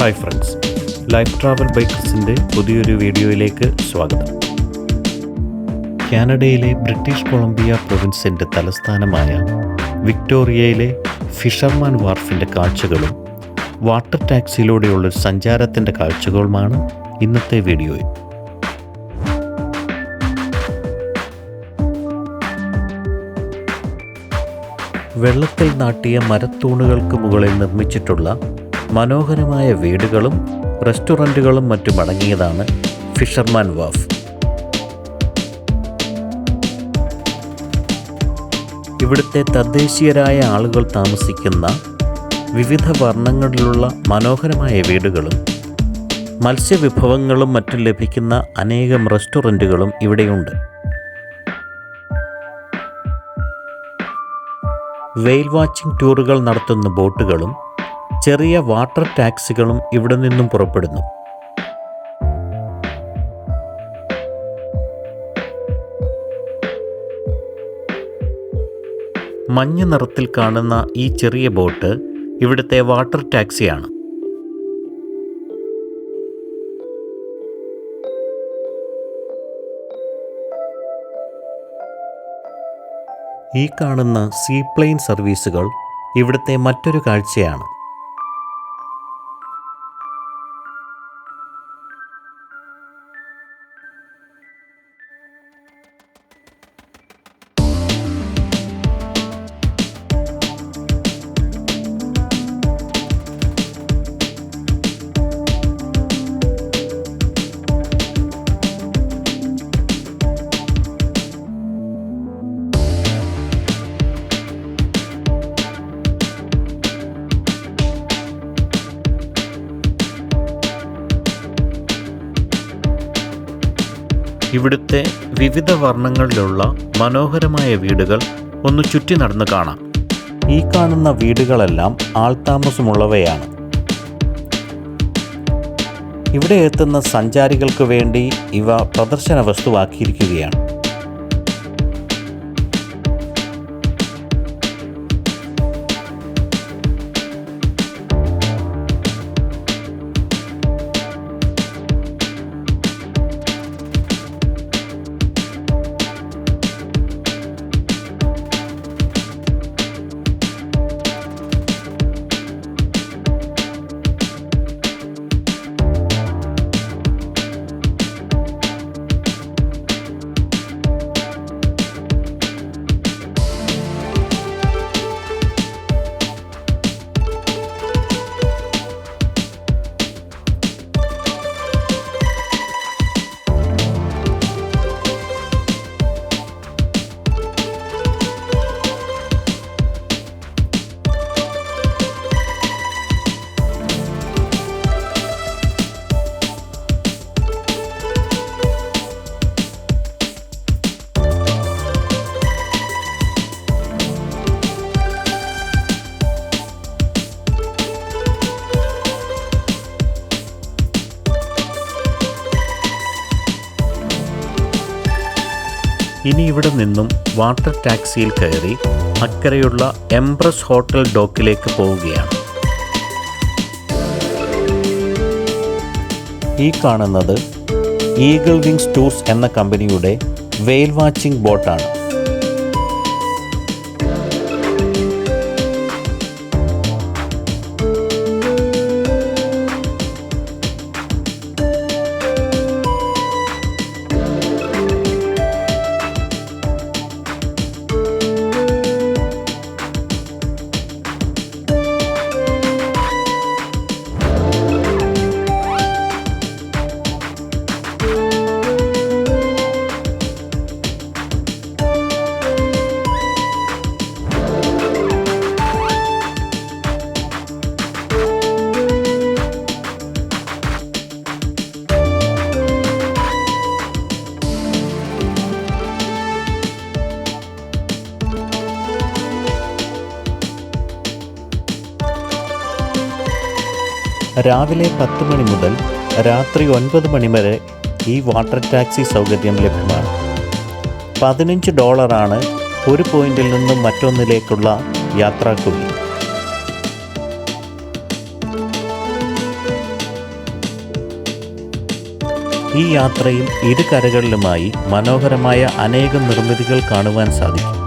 Hi friends life travel ബൈക്കേഴ്സിന്റെ പുതിയൊരു വീഡിയോയിലേക്ക് സ്വാഗതം. കാനഡയിലെ ബ്രിട്ടീഷ് കൊളംബിയ പ്രൊവിൻസിന്റെ തലസ്ഥാനമായ വിക്ടോറിയയിലെ ഫിഷർമാൻ വാർഫിന്റെ കാഴ്ചകളും വാട്ടർ ടാക്സിയിലൂടെയുള്ള സഞ്ചാരത്തിന്റെ കാഴ്ചകളുമാണ് ഇന്നത്തെ വീഡിയോയിൽ. വെള്ളത്തിൽ നാട്ടിയ മരത്തൂണുകൾക്ക് മുകളിൽ നിർമ്മിച്ചിട്ടുള്ള മനോഹരമായ വീടുകളും റെസ്റ്റോറന്റുകളും മറ്റും അടങ്ങിയതാണ് ഫിഷർമാൻ വാഫ്. ഇവിടുത്തെ തദ്ദേശീയരായ ആളുകൾ താമസിക്കുന്ന വിവിധ വർണങ്ങളിലുള്ള മനോഹരമായ വീടുകളും മത്സ്യവിഭവങ്ങളും മറ്റും ലഭിക്കുന്ന അനേകം റെസ്റ്റോറന്റുകളും ഇവിടെയുണ്ട്. വെയിൽ വാച്ചിംഗ് ടൂറുകൾ നടത്തുന്ന ബോട്ടുകളും ചെറിയ വാട്ടർ ടാക്സികളും ഇവിടെ നിന്നും പുറപ്പെടുന്നു. മഞ്ഞ നിറത്തിൽ കാണുന്ന ഈ ചെറിയ ബോട്ട് ഇവിടുത്തെ വാട്ടർ ടാക്സിയാണ്. ഈ കാണുന്ന സീപ്ലെയിൻ സർവീസുകൾ ഇവിടുത്തെ മറ്റൊരു കാഴ്ചയാണ്. ഇവിടുത്തെ വിവിധ വർണങ്ങളിലുള്ള മനോഹരമായ വീടുകൾ ഒന്ന് ചുറ്റി നടന്ന് കാണാം. ഈ കാണുന്ന വീടുകളെല്ലാം ആൾതാമസമുള്ളവയാണ്. ഇവിടെ എത്തുന്ന സഞ്ചാരികൾക്ക് വേണ്ടി ഇവ പ്രദർശന വസ്തുവാക്കിയിരിക്കുകയാണ് ഇനി ഇവിടെ നിന്നും വാട്ടർ ടാക്സിയിൽ കയറി അക്കരയുള്ള എംപ്രസ് ഹോട്ടൽ ഡോക്കിലേക്ക് പോവുകയാണ്. ഈ കാണുന്നത് ഈഗിൾ വിങ്സ് ടൂർസ് എന്ന കമ്പനിയുടെ വെയിൽ വാച്ചിംഗ് ബോട്ടാണ്. രാവിലെ പത്ത് മണി മുതൽ രാത്രി ഒൻപത് മണി വരെ ഈ വാട്ടർ ടാക്സി സൗകര്യം ലഭ്യമാണ്. പതിനഞ്ച് ഡോളറാണ് ഒരു പോയിന്റിൽ നിന്നും മറ്റൊന്നിലേക്കുള്ള യാത്രാക്കൂലി ഈ യാത്രയിൽ ഇരു കരകളിലുമായി മനോഹരമായ അനേകം നിർമ്മിതികൾ കാണുവാൻ സാധിക്കും.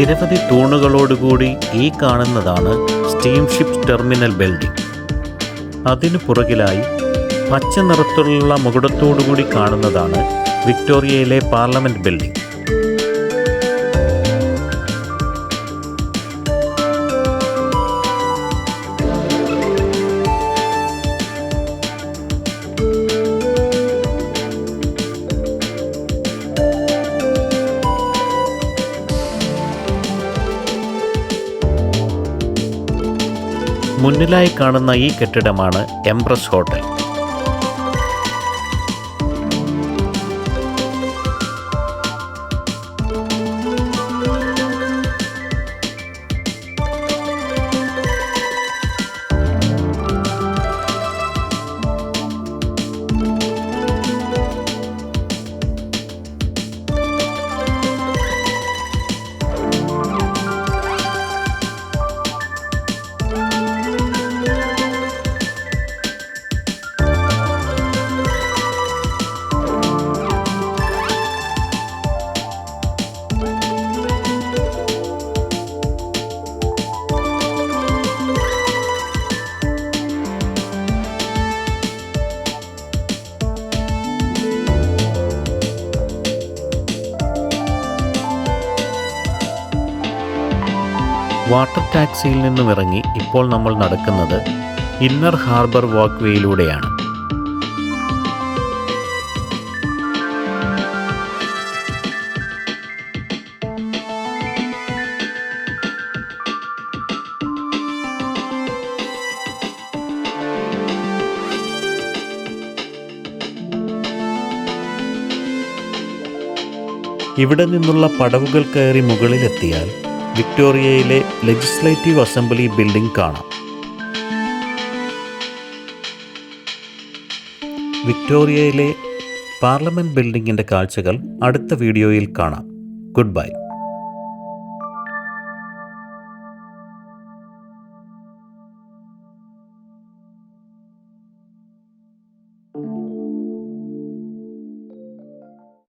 നിരവധി തൂണുകളോടുകൂടി ഈ കാണുന്നതാണ് സ്റ്റീംഷിപ്പ് ടെർമിനൽ ബിൽഡിംഗ്. അതിനു പുറകിലായി പച്ച നിറത്തിലുള്ള മുകുടത്തോടുകൂടി കാണുന്നതാണ് വിക്ടോറിയയിലെ പാർലമെന്റ് ബിൽഡിംഗ്. മുന്നിലായി കാണുന്ന ഈ കെട്ടിടമാണ് എംപ്രസ് ഹോട്ടൽ. വാട്ടർ ടാക്സിയിൽ നിന്നും ഇറങ്ങി ഇപ്പോൾ നമ്മൾ നടക്കുന്നത് ഇന്നർ ഹാർബർ വാക്ക് വേയിലൂടെയാണ് ഇവിടെ നിന്നുള്ള പടവുകൾ കയറി മുകളിലെത്തിയാൽ വിക്ടോറിയയിലെ ലെജിസ്ലേറ്റീവ് അസംബ്ലി ബിൽഡിംഗ് കാണാം. വിക്ടോറിയയിലെ പാർലമെന്റ് ബിൽഡിങ്ങിന്റെ കാഴ്ചകൾ അടുത്ത വീഡിയോയിൽ കാണാം. Good bye